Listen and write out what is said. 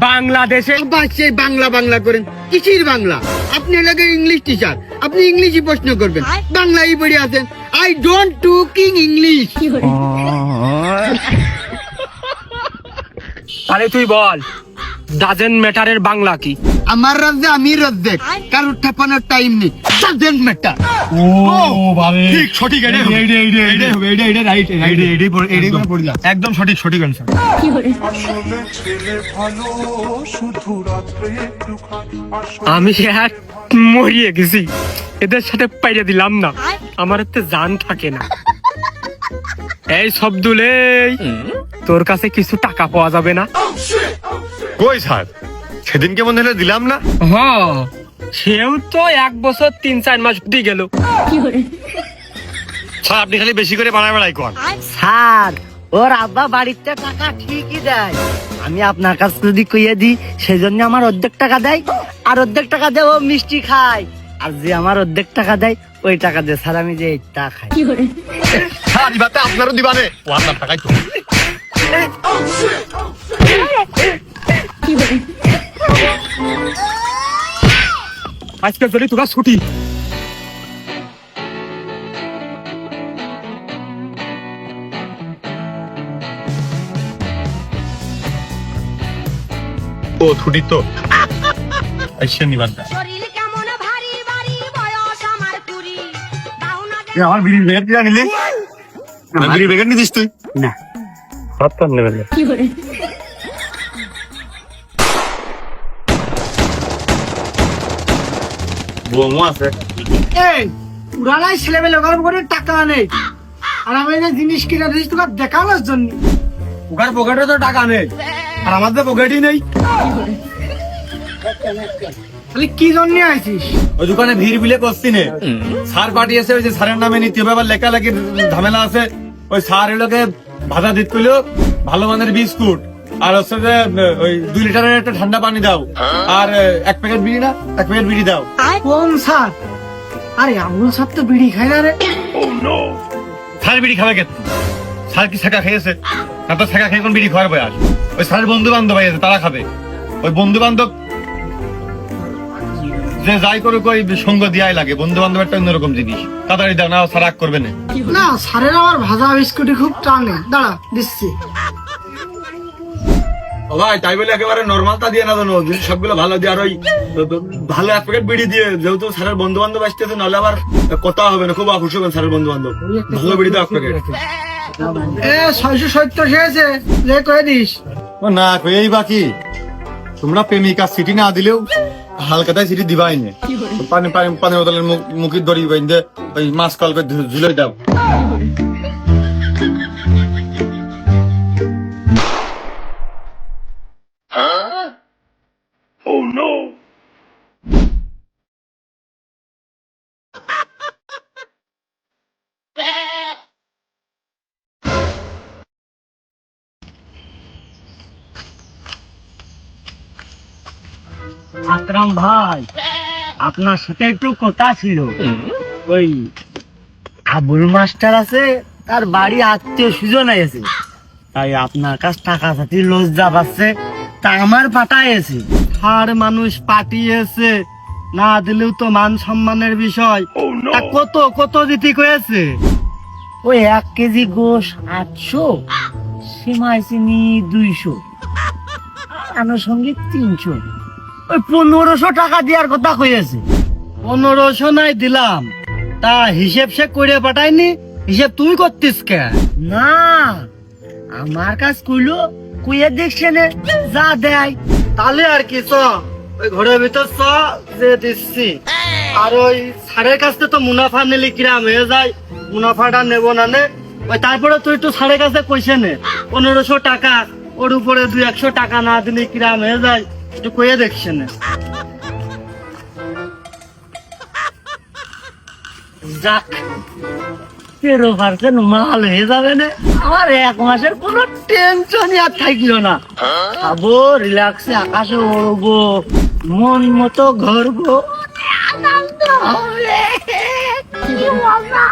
বাংলাদেশে আবার সেই বাংলা বাংলা করেন। কিসির বাংলা? আপনি লাগে ইংলিশ টিচার আপনি ইংলিশই প্রশ্ন করবেন। বাংলাই পড়ে আছেন। আই ডোন্ট টুকিং ইংলিশ তাহলে তুই বল। ডাজেন ম্যাটারের বাংলা কি? আমার রাজ্যে আমি রাজ্যে কারোর ঠেপানোর টাইম নেই। ডাজেন্ট ম্যাটার ঠিক সঠিক এটাই হবে। এটাই হবে এটা এটা রাইট এটাই পড়ে- করে একদম। সঠিক সঠিক আসলে আমি এক মরিয়ে গেছি এদের সাথে পাইরে দিলাম না। আমার এতে জান থাকে না। এই শব্দুলে তোর কাছে কিছু টাকা পাওয়া যাবে না? কই স্যার? সেদিন কেমন হলে দিলাম না? হ সেও তো এক বছর তিন চার মাস দিয়ে গেল। স্যার আপনি খালি বেশি করে বাড়ায় বাড়াই কর। স্যার ওর আব্বা বাড়িতে টাকা ঠিকই দেয়। আমি আপনার কাছে যদি কইয়ে দিই সেই জন্য আমার অর্ধেক টাকা দেয় আর অর্ধেক টাকা দেয় ও মিষ্টি খায়। আর যে আমার অর্ধেক টাকা দেয় ওই টাকা দেয় স্যার আমি যে এইটা খাই। আপনারও দিবানে। ও আপনার টাকাই তো। আজকে যদি তোরা ছুটি। ও ছুটি তো। আইসে নিবারটা শরীর কেমন ভারী ভারী বয়স আমার কুড়ি। দাও না এ, আমার বিড়ির ব্যাগেট কিনা নিলি আমার বিড়ির ব্যাগেট নিদিস তুই? না। সত্তর নেবেন আছে। এই ছেলেমেলে করে টাকা নেই আর আমি যে জিনিস কিনে তোকে দেখানোর জন্য। ওখানে পকেটে তো টাকা নেই আর আমাদের পকেটই নেই। তাহলে কি জন্য আইছিস? ওই দোকানে ভিড় বিলে করছি নে। সার পাঠিয়েছে ওই যে সারের নামে নিতে হবে আবার লেখালেখি ঝামেলা আছে। ওই সার এগুলোকে ভাজা দিত কইলো ভালো মানের বিস্কুট। আর হচ্ছে যে ওই দুই লিটারের একটা ঠান্ডা পানি দাও। আর এক প্যাকেট বিড়ি না এক প্যাকেট বিড়ি দাও। কোন স্যার আরে আমুল স্যার তো বিড়ি খাই না রে। সার বিড়ি খাবে কেন সার কি ছাকা খেয়েছে? না তো ছাকা খেয়ে কোন বিড়ি খাওয়ার বয়াস। ওই বন্ধু বান্ধব আছে তারা খাবে। ওই বন্ধু বান্ধব যে যাই করুক ওই সঙ্গ দিয়াই লাগে। বন্ধু বান্ধব একটা অন্যরকম জিনিস। তাড়াতাড়ি দাও না সার রাগ করবে না। না স্যারের আমার ভাজা বিস্কুটি খুব টানে। দাঁড়া দিচ্ছি। ভাই তাই বলে একেবারে নর্মালটা দিয়ে না জানো? সবগুলো ভালো দিয়ে আর ওই ভালো এক প্যাকেট বিড়ি দিয়ে যেহেতু স্যারের বন্ধু বান্ধব আসতেছে নাহলে আবার কথা হবে না খুব খুশি হবেন স্যারের বন্ধু বান্ধব ভালো বিড়ি দাও এক প্যাকেট এ ছয়শো সত্তর হয়েছে যে কয়ে দিস। ও না এই বাকি তোমরা প্রেমিকা সিটি না দিলেও হালকাতায় সিটি দিবাই নে। পানি পানি পানি বোতলের মুখ- মুখে দড়ি বাইন্দে ওই মাছ কল করে ঝুলে দাও। আকরাম ভাই আপনার সাথে একটু কথা ছিল। ওই আবুল মাস্টার আছে তার বাড়ি আত্মীয় সুজন আছে। তাই আপনার কাছ টাকা পাতি লজ্জা পাচ্ছে তা আমার পাঠাইছে আর মানুষ পাঠিয়েছে না দিলেও তো মান সম্মানের বিষয়। তা কত কত দিতে কয়েছে? ওই এক কেজি গোশ আটশো সীমায় চিনি দুইশো আনুষঙ্গিক তিনশো। ওই পনেরোশো টাকা দেওয়ার কথা কইয়াছে। পনেরোশো নাই দিলাম। তা হিসেব সে করে পাঠাইনি হিসেব তুই করতিস কে? না আমার কাজ কইলো কুইয়ে দেখছে নে যা দেয়। তাহলে আর কি চ। ওই ঘরের ভিতর চ যে দিচ্ছি। আর ওই সারের কাছ তো মুনাফা নিলে কিরাম হয়ে যায় মুনাফাটা নেব না নে। ওই তারপরে তুই একটু সারের কাছে কইছে নে। পনেরোশো টাকা ওর উপরে দুই একশো টাকা না দিলে কিরাম হয়ে যায়। একটু কইয়ে দেখছে না যাক মাল হয়ে যাবে না। আমার এক মাসের কোনো টেনশনই আর থাকল না। খাব রিল্যাক্সে আকাশে উড়বো, মন মতো ঘুরবো। আনন্দ হবে। কি মজা।